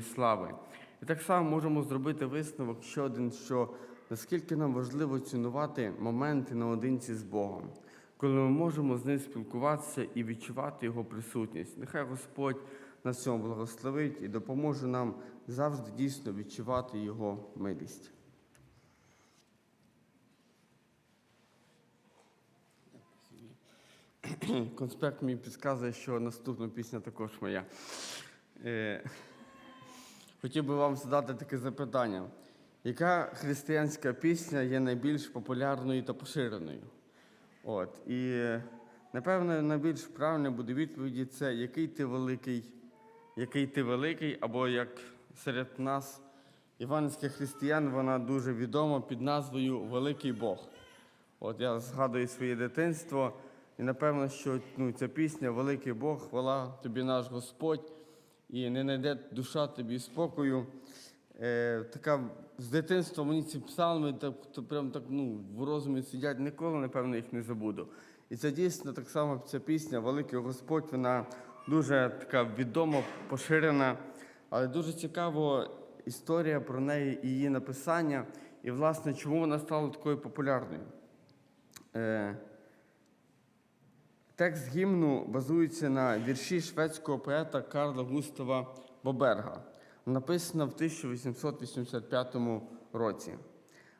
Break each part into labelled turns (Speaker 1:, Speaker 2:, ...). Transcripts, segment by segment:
Speaker 1: своєї слави. І так само можемо зробити висновок ще один, що наскільки нам важливо цінувати моменти наодинці з Богом, коли ми можемо з ним спілкуватися і відчувати Його присутність. Нехай Господь нас цьому благословить і допоможе нам завжди дійсно відчувати Його милість. Конспект мені підказує, що наступна пісня також моя. Хотів би вам задати таке запитання. Яка християнська пісня є найбільш популярною та поширеною? От. І напевно найбільш правильно буде відповіді це який ти великий, який ти великий, або як серед нас, іванських християн, вона дуже відома під назвою Великий Бог. От я згадую своє дитинство, і напевно, що ну, ця пісня Великий Бог, хвала тобі наш Господь, і не знайде душа тобі спокою. Е, така з дитинства мені ці псалми так, то прям так ну, в розумі сидять, ніколи, напевно, їх не забуду. І це дійсно так само ця пісня Великий Господь, вона дуже така відома, поширена, але дуже цікаво історія про неї і її написання, і, власне, чому вона стала такою популярною. Е, Текст гімну базується на вірші шведського поета Карла Густава Боберга, написано в 1885 році.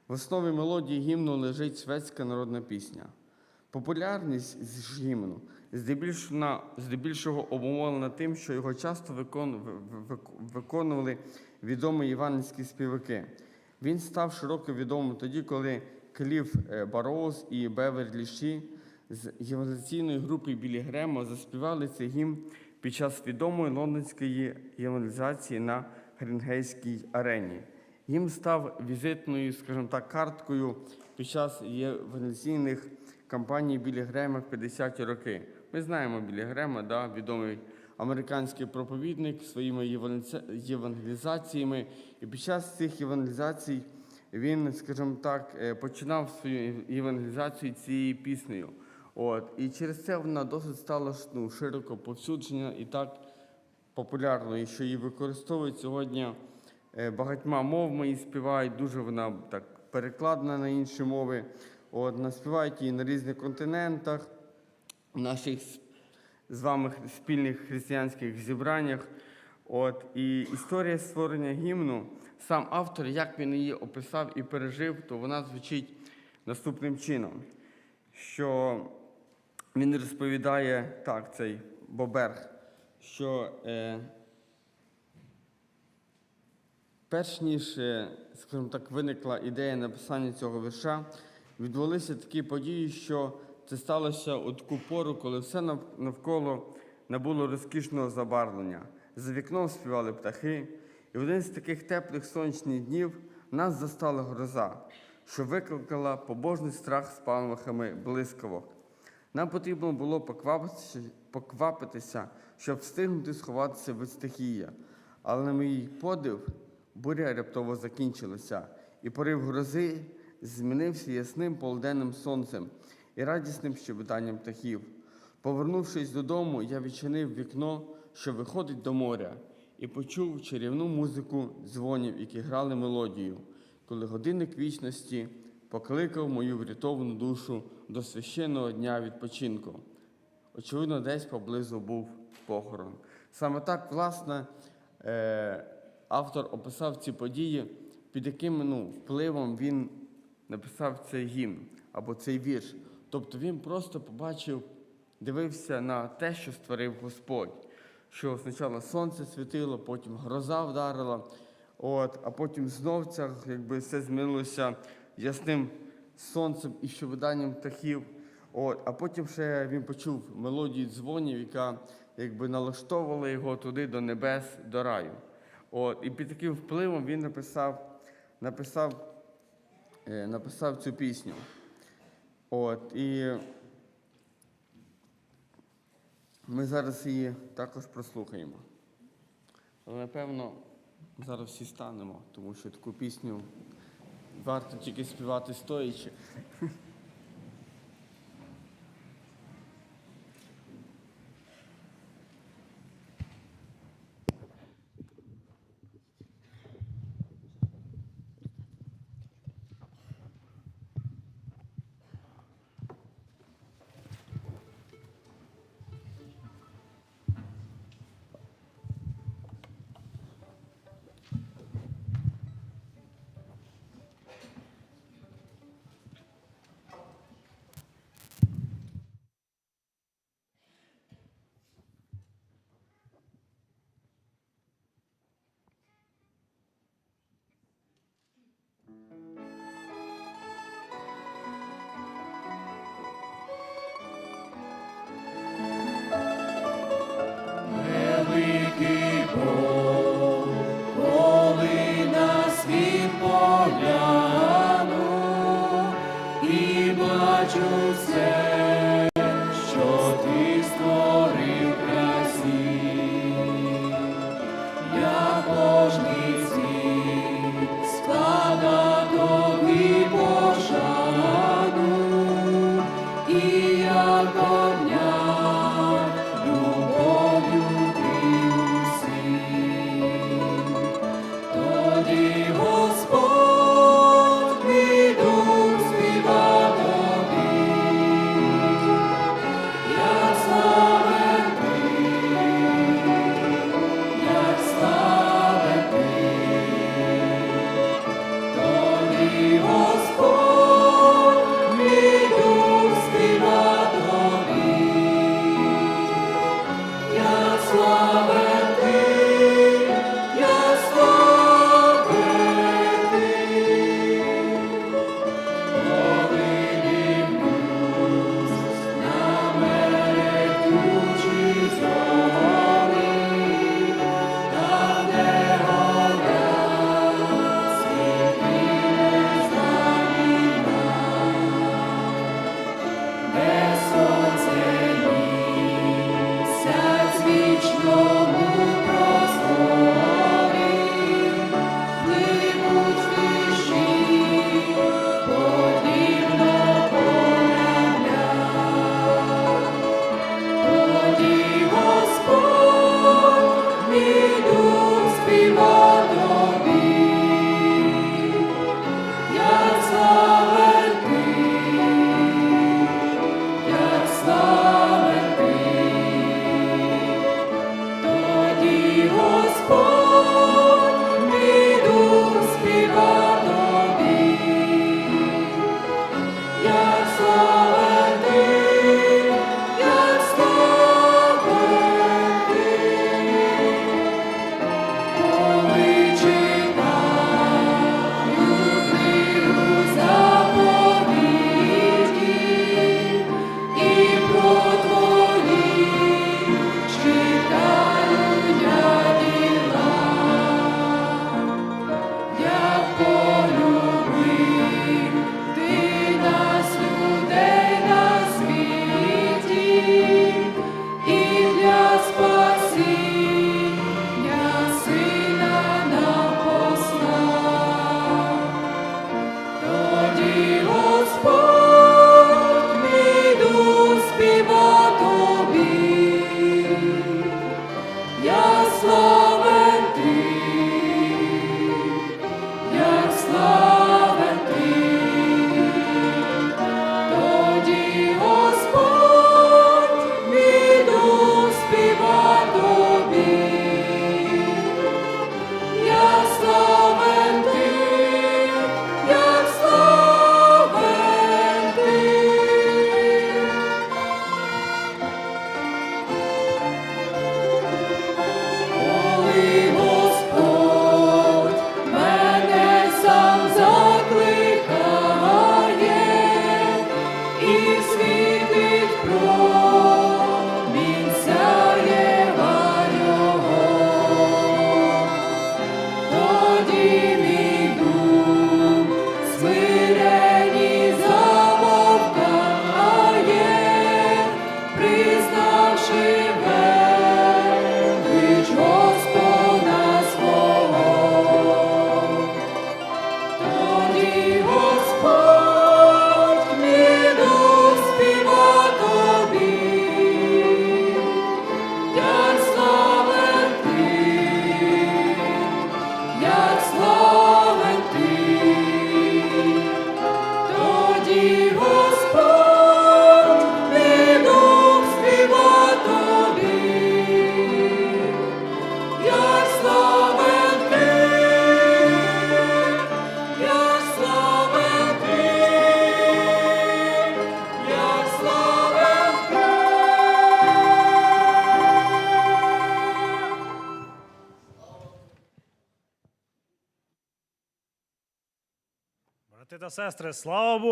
Speaker 1: В основі мелодії гімну лежить шведська народна пісня. Популярність з гімну здебільшого, обумовлена тим, що його часто виконували відомі іванівські співаки. Він став широко відомим тоді, коли Кліф е, Бароуз і Беверлі Ші з євангелізаційної групи Білі Грема заспівали цей гімн під час відомої лондонської євангелізації на Грінгейській арені. Гімн став візитною, скажімо так, карткою під час євангелізаційних кампаній Білі Грема в 50-ті роки. Ми знаємо Білі Грема, да, відомий американський проповідник своїми євангеліза- євангелізаціями. І під час цих євангелізацій він, скажімо так, е, починав свою євангелізацію цією піснею. От. І через це вона досить стала ну, широко повсюджена і так популярною, що її використовують сьогодні е, багатьма мовами і співають. Дуже вона так перекладена на інші мови. От, наспівають її на різних континентах, в наших з вами спільних християнських зібраннях. От, і історія створення гімну, сам автор, як він її описав і пережив, то вона звучить наступним чином, що він розповідає так, цей Боберг, що е, перш ніж, е, скажімо так, виникла ідея написання цього вірша, відбулися такі події, що це сталося у таку пору, коли все навколо набуло розкішного забарвлення. За вікном співали птахи, і в один з таких теплих сонячних днів нас застала гроза, що викликала побожний страх з памахами блискавок. Нам потрібно було поквапитися, щоб встигнути сховатися від стихія. Але на мій подив буря раптово закінчилася, і порив грози змінився ясним полуденним сонцем і радісним щебетанням птахів. Повернувшись додому, я відчинив вікно, що виходить до моря, і почув чарівну музику дзвонів, які грали мелодію, коли годинник вічності покликав мою врятовану душу до священного дня відпочинку. Очевидно, десь поблизу був похорон. Саме так, власне, е, автор описав ці події, під яким ну, впливом він написав цей гімн або цей вірш. Тобто він просто побачив, дивився на те, що створив Господь. Що спочатку сонце світило, потім гроза вдарила, от, а потім знов це якби все змінилося ясним сонцем і щовиданням птахів. От, а потім ще він почув мелодію дзвонів, яка якби налаштовувала його туди до небес, до раю. От, і під таким впливом він написав, написав, е, написав цю пісню. От, і ми зараз її також прослухаємо. Але напевно зараз всі станемо, тому що таку пісню варто тільки співати стоячи.
Speaker 2: Та сестри, слава Богу!